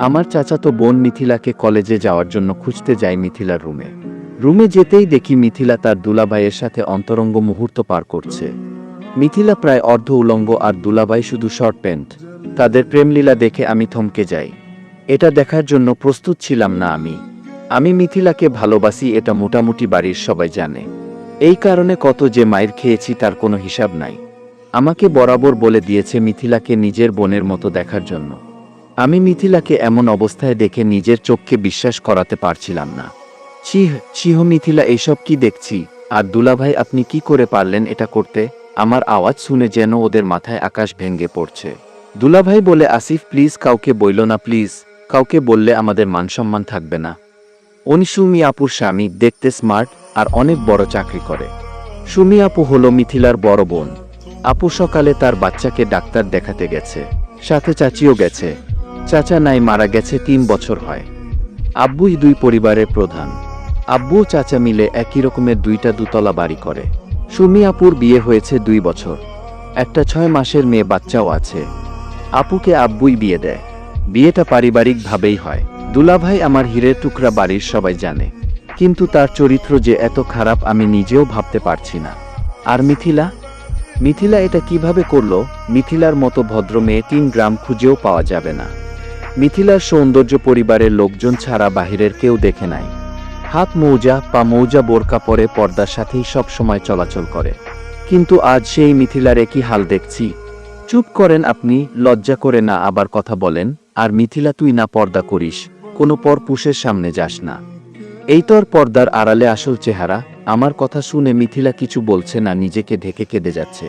আমার চাচাতো বোন মিথিলাকে কলেজে যাওয়ার জন্য খুঁজতে যায় মিথিলার রুমে। রুমে যেতেই দেখি মিথিলা তার দুলাভাইয়ের সাথে অন্তরঙ্গ মুহূর্ত পার করছে। মিথিলা প্রায় অর্ধ উলঙ্গ আর দুলাভাই শুধু শর্ট প্যান্ট। তাদের প্রেমলীলা দেখে আমি থমকে যাই। এটা দেখার জন্য প্রস্তুত ছিলাম না আমি। আমি মিথিলাকে ভালোবাসি, এটা মোটামুটি বাড়ির সবাই জানে। এই কারণে কত যে মায়ের খেয়েছি তার কোনো হিসাব নাই। আমাকে বরাবর বলে দিয়েছে মিথিলাকে নিজের বোনের মতো দেখার জন্য। আমি মিথিলাকে এমন অবস্থায় দেখে নিজের চোখকে বিশ্বাস করাতে পারছিলাম না। চিহ চিহ মিথিলা, এসব কি দেখছি? আর দুলাভাই, আপনি কি করে পারলেন এটা করতে? আমার আওয়াজ শুনে যেন ওদের মাথায় আকাশ ভেঙ্গে পড়ছে। দুলাভাই বলে, আসিফ প্লিজ কাউকে বইল না প্লিজ কাউকে বললে আমাদের মানসম্মান থাকবে না। উনি সুমি আপুর স্বামী, দেখতে স্মার্ট আর অনেক বড় চাকরি করে। সুমি আপু হলো মিথিলার বড় বোন। আপু সকালে তার বাচ্চাকে ডাক্তার দেখাতে গেছে। সাথে চাচিও গেছে। চাচা নাই মারা গেছে তিন বছর হয়। আব্বুই দুই পরিবারের প্রধান। আব্বু চাচা মিলে একই রকমের দুইটা দুতলা বাড়ি করে। সুমি আপুর বিয়ে হয়েছে দুই বছর। একটা ছয় মাসের মেয়ে বাচ্চাও আছে। আপুকে আব্বুই বিয়ে দেয়। বিয়েটা পারিবারিকভাবেই হয়। দুলাভাই আমার হীরের টুকরা বাড়ির সবাই জানে। কিন্তু তার চরিত্র যে এত খারাপ আমি নিজেও ভাবতে পারছি না। আর মিথিলা? মিথিলা এটা কীভাবে করল? মিথিলার মতো ভদ্র মেয়ে তিন গ্রাম খুঁজেও পাওয়া যাবে না। মিথিলার সৌন্দর্য পরিবারের লোকজন ছাড়া বাহিরের কেউ দেখে নাই। হাত মৌজা, পা মৌজা বোরকা পরে পর্দার সাথেই সব সময় চলাচল করে। কিন্তু আজ সেই মিথিলার একই হাল দেখছি। চুপ করেন আপনি, লজ্জা করে না আবার কথা বলেন, আর মিথিলা তুই না পর্দা করিস, কোনো পর পুষের সামনে যাস না। এই তোর পর্দার আড়ালে আসল চেহারা, আমার কথা শুনে মিথিলা কিছু বলছে না, নিজেকে ঢেকে কেঁদে যাচ্ছে।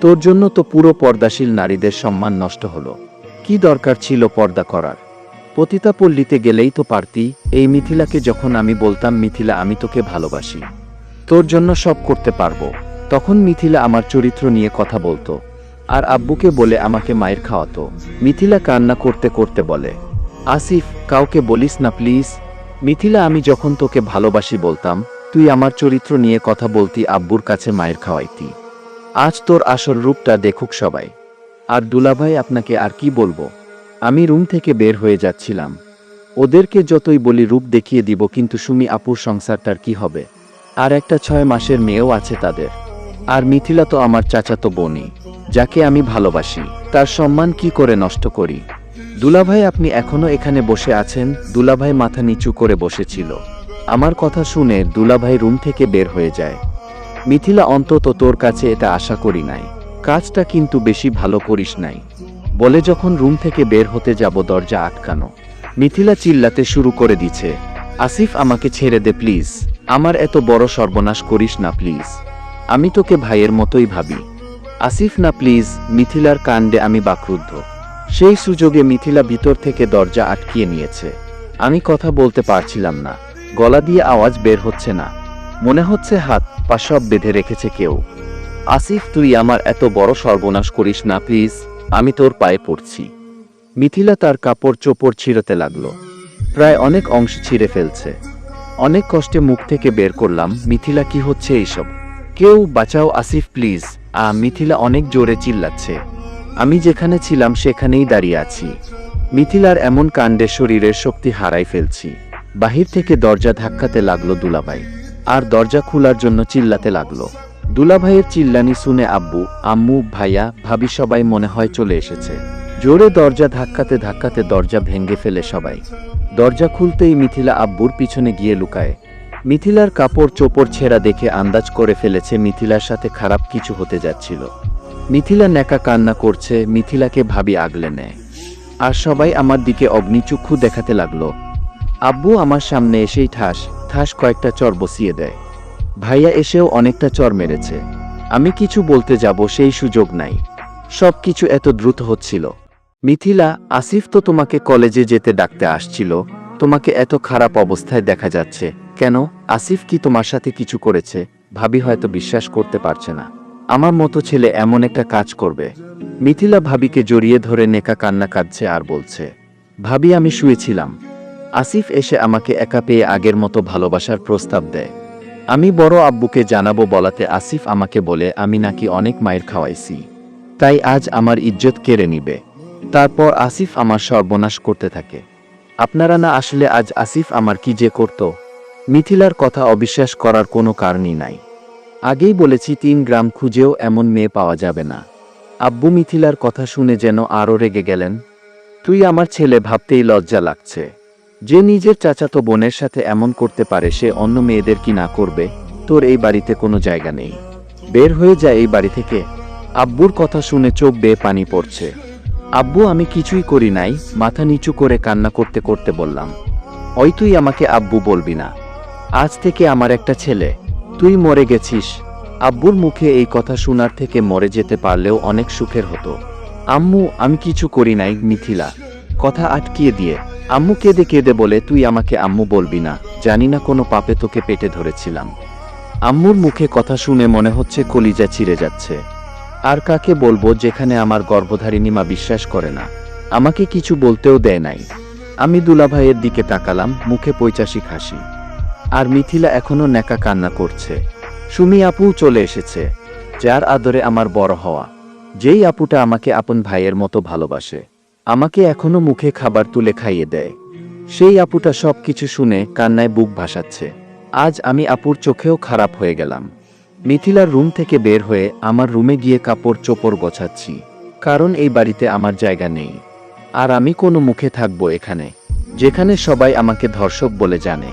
তোর জন্য তো পুরো পর্দাশীল নারীদের সম্মান নষ্ট হলো। কি দরকার ছিল পর্দা করার? পতিতা পল্লীতে গেলেই তো পারতি, এই মিথিলাকে যখন আমি বলতাম, মিথিলা, আমি তোকে ভালোবাসি। তোর জন্য সব করতে পারব। তখন মিথিলা আমার চরিত্র নিয়ে কথা বলতো, আর আব্বুকে বলে আমাকে মায়ের খাওয়াতো। মিথিলা কান্না করতে করতে বলে, আসিফ, কাউকে বলিস না, প্লিজ। মিথিলা, আমি যখন তোকে ভালোবাসি বলতাম, তুই আমার চরিত্র নিয়ে কথা বলতি, আব্বুর কাছে মায়ের খাওয়াইতি। আজ তোর আসল রূপটা দেখুক সবাই। আর দুলাভাই আপনাকে আর কি বলব? আমি রুম থেকে বের হয়ে যাচ্ছিলাম। ওদেরকে যতই বলি রূপ দেখিয়ে দিব, কিন্তু সুমি আপুর সংসারটার কি হবে? আর একটা ছয় মাসের মেয়েও আছে তাদের। আর মিথিলা তো আমার চাচাতো বোনই, যাকে আমি ভালোবাসি। তার সম্মান কি করে নষ্ট করি? দুলাভাই, আপনি এখনও এখানে বসে আছেন? দুলাভাই মাথা নিচু করে বসেছিল। আমার কথা শুনে দুলাভাই রুম থেকে বের হয়ে যায়। মিথিলা, অন্তত তোর কাছে এটা আশা করি নাই। কাজটা কিন্তু বেশি ভালো করিস নাই। বলে যখন রুম থেকে বের হতে যাব, দরজা আটকানো। মিথিলা চিল্লাতে শুরু করে দিছে, আসিফ, আমাকে ছেড়ে দে, প্লিজ। আমার এত বড় সর্বনাশ করিস না, প্লিজ। আমি তোকে ভাইয়ের মতোই ভাবি। আসিফ, না, প্লিজ। মিথিলার কাণ্ডে আমি বাক্রুদ্ধ। সেই সুযোগে মিথিলা ভিতর থেকে দরজা আটকিয়ে নিয়েছে। আমি কথা বলতে পারছিলাম না। গলা দিয়ে আওয়াজ বের হচ্ছে না। মনে হচ্ছে হাত পা সব বেঁধে রেখেছে কেউ। আসিফ, তুই আমার এত বড় সর্বনাশ করিস না, প্লিজ। আমি তোর পায়ে পড়ছি। মিথিলা তার কাপড় চোপড় ছিঁড়তে লাগল। প্রায় অনেক অংশ ছিঁড়ে ফেলছে। অনেক কষ্টে মুখ থেকে বের করলাম, মিথিলা কি হচ্ছে এইসব? কেউ বাঁচাও আসিফ, প্লিজ। আ, মিথিলা অনেক জোরে চিল্লাচ্ছে। আমি যেখানে ছিলাম সেখানেই দাঁড়িয়ে আছি। মিথিলার এমন কাণ্ডে শরীরের শক্তি হারাই ফেলছি। বাহির থেকে দরজা ধাক্কাতে লাগল দুলাভাই। আর দরজা খোলার জন্য চিল্লাতে লাগল। দুলাভাইয়ের চিল্লানি শুনে আব্বু, আম্মু, ভাইয়া, ভাবি সবাই মনে হয় চলে এসেছে। জোরে দরজা ধাক্কাতে ধাক্কাতে দরজা ভেঙে ফেলে সবাই। দরজা খুলতেই মিথিলা আব্বুর পিছনে গিয়ে লুকায়। মিথিলার কাপড় চোপড় ছেঁড়া দেখে আন্দাজ করে ফেলেছে মিথিলার সাথে খারাপ কিছু হতে যাচ্ছিল। মিথিলা নেকা কান্না করছে, মিথিলাকে ভাবি আগলে নেয়। আর সবাই আমার দিকে অগ্নিচক্ষু দেখাতে লাগল। আব্বু আমার সামনে এসেই ঠাস ঠাস কয়েকটা চর বসিয়ে দেয়। ভাইয়া এসেও অনেকটা চর মেরেছে। আমি কিছু বলতে যাব সেই সুযোগ নাই। সব কিছু এত দ্রুত হচ্ছিল। মিথিলা, আসিফ তো তোমাকে কলেজে যেতে ডাকতে আসছিল। তোমাকে এত খারাপ অবস্থায় দেখা যাচ্ছে। কেন? আসিফ কি তোমার সাথে কিছু করেছে? ভাবি হয়তো বিশ্বাস করতে পারছে না। আমার মতো ছেলে এমন একটা কাজ করবে। মিথিলা ভাবিকে জড়িয়ে ধরে নেকা কান্না কাঁদছে আর বলছে, ভাবি, আমি শুয়েছিলাম। আসিফ এসে আমাকে একা পেয়ে আগের মতো ভালোবাসার প্রস্তাব দেয়। আমি বড় আব্বুকে জানাব বলাতে আসিফ আমাকে বলে, আমি নাকি অনেক মায়ের খাওয়াইছি। তাই আজ আমার ইজ্জত কেড়ে নিবে। তারপর আসিফ আমার সর্বনাশ করতে থাকে। আপনারা না আসলে আজ আসিফ আমার কি যে করত? মিথিলার কথা অবিশ্বাস করার কোনো কারণই নাই। আগেই বলেছি, তিন গ্রাম খুঁজেও এমন মেয়ে পাওয়া যাবে না। আব্বু মিথিলার কথা শুনে যেন আরও রেগে গেলেন। তুই আমার ছেলে ভাবতেই লজ্জা লাগছে। যে নিজের চাচাতো বোনের সাথে এমন করতে পারে সে অন্য মেয়েদের কি না করবে? তোর এই বাড়িতে কোনো জায়গা নেই। বের হয়ে যায় এই বাড়ি থেকে। আব্বুর কথা শুনে চোখ বেয়ে পানি পড়ছে। আব্বু, আমি কিছুই করি নাই, মাথা নিচু করে কান্না করতে করতে বললাম, ওই তুই আমাকে আব্বু বলবি না। আজ থেকে আমার একটা ছেলে। তুই মরে গেছিস। আব্বুর মুখে এই কথা শোনার থেকে মরে যেতে পারলেও অনেক সুখের হতো। আম্মু, আমি কিছু করি নাই, মিথিলা। কথা আটকিয়ে দিয়ে। আম্মু কেঁদে কেঁদে বলে, তুই আমাকে আম্মু বলবি না, জানি না কোনো পাপে তোকে পেটে ধরেছিলাম। আম্মুর মুখে কথা শুনে মনে হচ্ছে কলিজা চিরে যাচ্ছে। আর কাকে বলব যেখানে আমার গর্ভধারিণী মা বিশ্বাস করে না? আমাকে কিছু বলতেও দেয় নাই। আমি দুলাভাইয়ের দিকে তাকালাম, মুখে পৈচাসিক হাসি। আর মিথিলা এখনও নেকা কান্না করছে। সুমি আপু চলে এসেছে, যার আদরে আমার বড় হওয়া, যেই আপুটা আমাকে আপন ভাইয়ের মতো ভালোবাসে। আমাকে এখনও মুখে খাবার তুলে খাইয়ে দেয়। সেই আপুটা সব কিছু শুনে কান্নায় বুক ভাসাচ্ছে। আজ আমি আপুর চোখেও খারাপ হয়ে গেলাম। মিথিলার রুম থেকে বের হয়ে আমার রুমে গিয়ে কাপড় চোপড় গোছাচ্ছি, কারণ এই বাড়িতে আমার জায়গা নেই। আর আমি কোনো মুখে থাকব এখানে, যেখানে সবাই আমাকে ধর্ষক বলে জানে।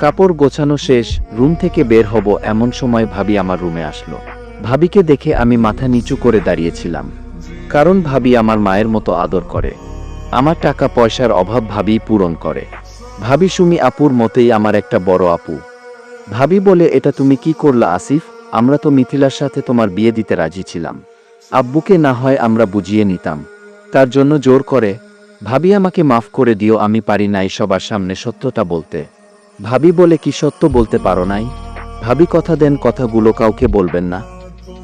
কাপড় গোছানো শেষ, রুম থেকে বের হব এমন সময় ভাবি আমার রুমে আসলো। ভাবিকে দেখে আমি মাথা নিচু করে দাঁড়িয়েছিলাম। কারণ ভাবি আমার মায়ের মতো আদর করে। আমার টাকা পয়সার অভাব ভাবি পূরণ করে। ভাবি, সুমি, আপুর মতেই আমার একটা বড় আপু। ভাবি বলে, এটা তুমি কি করলা আসিফ? আমরা তো মিথিলার সাথে তোমার বিয়ে দিতে রাজি ছিলাম। আব্বুকে না হয় আমরা বুঝিয়ে নিতাম। তার জন্য জোর করে, ভাবি, আমাকে মাফ করে দিও, আমি পারি নাই সবার সামনে সত্যটা বলতে। ভাবি বলে, কি সত্য বলতে পারো নাই? ভাবি কথা দেন কথাগুলো কাউকে বলবেন না।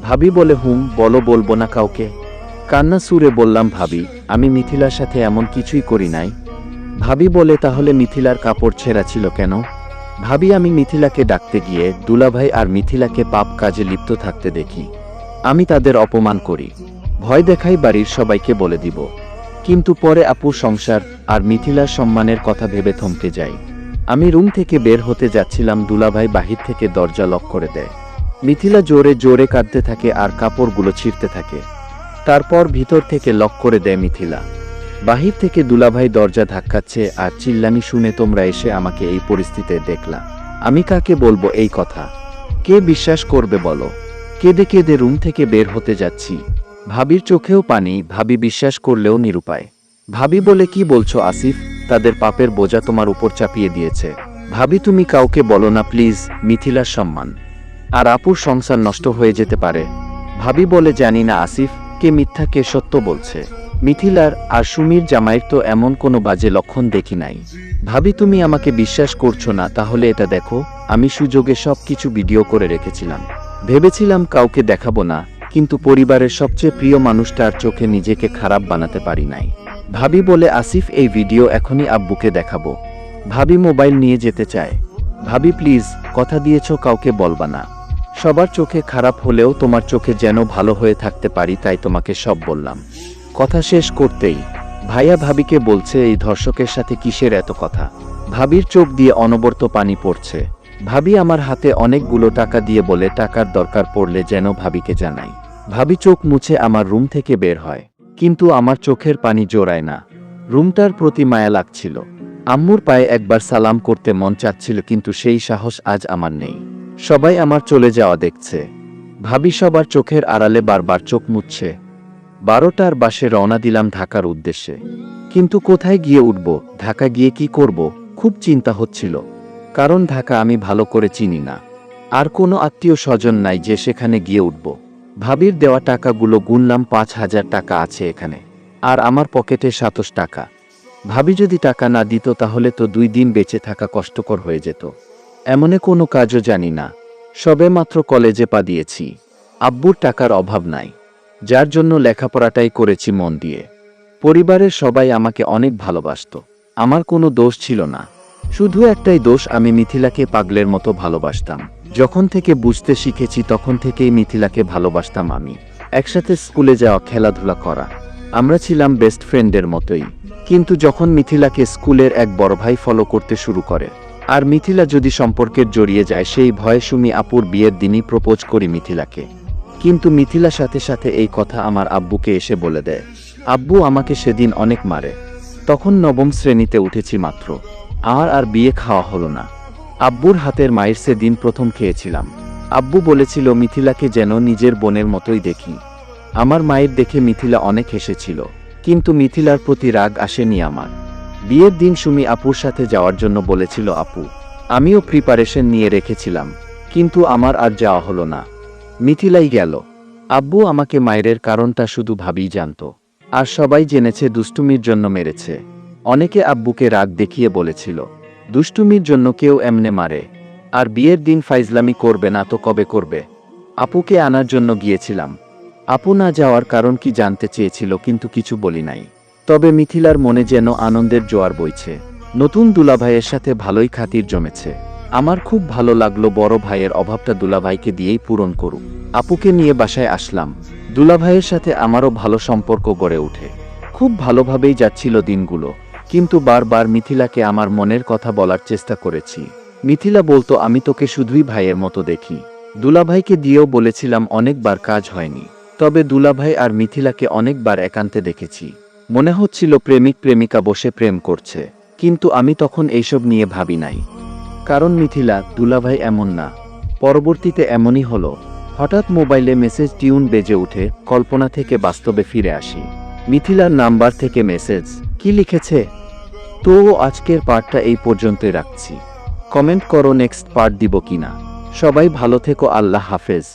ভাবি বলে, হুম, বলো, বলব না কাউকে। কান্না সুরে বললাম, ভাবি, আমি মিথিলার সাথে এমন কিছুই করি নাই। ভাবি বলে, তাহলে মিথিলার কাপড় ছেঁড়া ছিল কেন? ভাবি, আমি মিথিলাকে ডাকতে গিয়ে দুলাভাই আর মিথিলাকে পাপ কাজে লিপ্ত থাকতে দেখি। আমি তাদের অপমান করি। ভয় দেখাই বাড়ির সবাইকে বলে দিব। কিন্তু পরে আপু সংসার আর মিথিলার সম্মানের কথা ভেবে থমকে যাই। আমি রুম থেকে বের হতে যাচ্ছিলাম, দুলাভাই বাহির থেকে দরজা লক করে দেয়। মিথিলা জোরে জোরে কাঁদতে থাকে আর কাপড়গুলো ছিঁড়তে থাকে। তারপর ভিতর থেকে লক করে দেয় মিথিলা। বাহির থেকে দুলাভাই দরজা ধাক্কাচ্ছে আর চিল্লানি শুনে তোমরা এসে আমাকে এই পরিস্থিতিতে দেখলা। আমি কাকে বলব এই কথা? কে বিশ্বাস করবে বলো? কেঁদে কেঁদে রুম থেকে বের হতে যাচ্ছি। ভাবির চোখেও পানি, ভাবি বিশ্বাস করলেও নিরুপায়। ভাবি বলে, কি বলছো আসিফ? তাদের পাপের বোঝা তোমার উপর চাপিয়ে দিয়েছে। ভাবি, তুমি কাউকে বলো না প্লিজ, মিথিলার সম্মান। আর আপুর সংসার নষ্ট হয়ে যেতে পারে। ভাবি বলে, জানি না আসিফ কে মিথ্যা কে সত্য বলছে। মিথিলার আর সুমির জামাইয়ের তো এমন কোনো বাজে লক্ষণ দেখি নাই। ভাবি, তুমি আমাকে বিশ্বাস করছ না, তাহলে এটা দেখো, আমি সুযোগে সব কিছু ভিডিও করে রেখেছিলাম। ভেবেছিলাম কাউকে দেখাবো না, কিন্তু পরিবারের সবচেয়ে প্রিয় মানুষটার চোখে নিজেকে খারাপ বানাতে পারি নাই। ভাবি বলে, আসিফ, এই ভিডিও এখনই আব্বুকে দেখাবো। ভাবি মোবাইল নিয়ে যেতে চায়। ভাবি, প্লিজ, কথা দিয়েছ, কাউকে বলবা না। সবার চোখে খারাপ হলেও তোমার চোখে যেন ভালো হয়ে থাকতে পারি, তাই তোমাকে সব বললাম। কথা শেষ করতেই ভাইয়া ভাবিকে বলছে, এই ধর্ষকের সাথে কিসের এত কথা? ভাবির চোখ দিয়ে অনবরত পানি পড়ছে। ভাবি আমার হাতে অনেকগুলো টাকা দিয়ে বলে, টাকার দরকার পড়লে যেন ভাবিকে জানাই। ভাবি চোখ মুছে আমার রুম থেকে বের হয়। কিন্তু আমার চোখের পানি জোড়ায় না। রুমটার প্রতি মায়া লাগছিল। আম্মুর পায়ে একবার সালাম করতে মন চাচ্ছিল, কিন্তু সেই সাহস আজ আমার নেই। সবাই আমার চলে যাওয়া দেখছে। ভাবি সবার চোখের আড়ালে বারবার চোখ মুছছে। বারোটার বাসে রওনা দিলাম ঢাকার উদ্দেশ্যে। কিন্তু কোথায় গিয়ে উঠব ঢাকা গিয়ে কি করব, খুব চিন্তা হচ্ছিল। কারণ ঢাকা আমি ভালো করে চিনি না। আর কোনো আত্মীয় স্বজন নাই যে সেখানে গিয়ে উঠব। ভাবির দেওয়া টাকাগুলো গুনলাম পাঁচ হাজার টাকা আছে এখানে। আর আমার পকেটে সাতশ টাকা। ভাবি যদি টাকা না দিত তাহলে তো দুই দিন বেঁচে থাকা কষ্টকর হয়ে যেত। এমনে কোনো কাজও জানি না সবে মাত্র কলেজে পা দিয়েছি, আব্বুর টাকার অভাব নাই, যার জন্য লেখাপড়াটাই করেছি মন দিয়ে। পরিবারের সবাই আমাকে অনেক ভালোবাসত, আমার কোনো দোষ ছিল না, শুধু একটাই দোষ আমি মিথিলাকে পাগলের মতো ভালোবাসতাম। যখন থেকে বুঝতে শিখেছি তখন থেকেই মিথিলাকে ভালোবাসতাম আমি, একসাথে স্কুলে যাওয়া, খেলাধুলা করা, আমরা ছিলাম বেস্ট ফ্রেন্ডের মতোই। কিন্তু যখন মিথিলাকে স্কুলের এক বড় ভাই ফলো করতে শুরু করে আর মিথিলা যদি সম্পর্কের জড়িয়ে যায়, সেই ভয়ে সুমি আপুর বিয়ের দিনই প্রপোজ করি মিথিলাকে। কিন্তু মিথিলা সাথে সাথে এই কথা আমার আব্বুকে এসে বলে দেয়। আব্বু আমাকে সেদিন অনেক মারে। তখন নবম শ্রেণীতে উঠেছি মাত্র। আর আর বিয়ে খাওয়া হলো না। আব্বুর হাতের মায়ের সেদিন প্রথম খেয়েছিলাম। আব্বু বলেছিল, মিথিলাকে যেন নিজের বোনের মতোই দেখি। আমার মায়ের দেখে মিথিলা অনেক হেসেছিল। কিন্তু মিথিলার প্রতি রাগ আসেনি আমার। বিয়ের দিন সুমি আপুর সাথে যাওয়ার জন্য বলেছিল আপু, আমিও প্রিপারেশন নিয়ে রেখেছিলাম, কিন্তু আমার আর যাওয়া হলো না। মিথিলাই গেল। আব্বু আমাকে মায়ের কারণটা শুধু ভাবিই জানত, আর সবাই জেনেছে দুষ্টুমির জন্য মেরেছে। অনেকে আব্বুকে রাগ দেখিয়ে বলেছিল, দুষ্টুমির জন্য কেউ এমনে মারে, আর বিয়ের দিন ফাইজলামি করবে না তো কবে করবে? আপুকে আনার জন্য গিয়েছিলাম। আপু না যাওয়ার কারণ কি জানতে চেয়েছিল, কিন্তু কিছু বলি নাই। তবে মিথিলার মনে যেন আনন্দের জোয়ার বইছে। নতুন দুলাভাইয়ের সাথে ভালোই খাতির জমেছে। আমার খুব ভালো লাগল বড় ভাইয়ের অভাবটা দুলাভাইকে দিয়েই পূরণ করুক। আপুকে নিয়ে বাসায় আসলাম। দুলাভাইয়ের সাথে আমারও ভালো সম্পর্ক গড়ে ওঠে। খুব ভালোভাবেই যাচ্ছিল দিনগুলো। কিন্তু বারবার মিথিলাকে আমার মনের কথা বলার চেষ্টা করেছি। মিথিলা বলতো, আমি তোকে শুধুই ভাইয়ের মতো দেখি। দুলাভাইকে দিয়েও বলেছিলাম, অনেকবার কাজ হয়নি। তবে দুলাভাই আর মিথিলাকে অনেকবার একান্তে দেখেছি। মনে হচ্ছিল প্রেমিক প্রেমিকা বসে প্রেম করছে, কিন্তু আমি তখন এইসব নিয়ে ভাবি নাই। কারণ মিথিলা, দুলাভাই এমন না। পরবর্তীতে এমনই হলো। হঠাৎ মোবাইলে মেসেজ টিউন বেজে উঠে কল্পনা থেকে বাস্তবে ফিরে আসি। মিথিলার নাম্বার থেকে মেসেজ, কি লিখেছে? তো আজকের পার্টটা এই পর্যন্তই রাখছি। কমেন্ট করো নেক্সট পার্ট দিব কিনা। সবাই ভালো থেকো, আল্লাহ হাফেজ।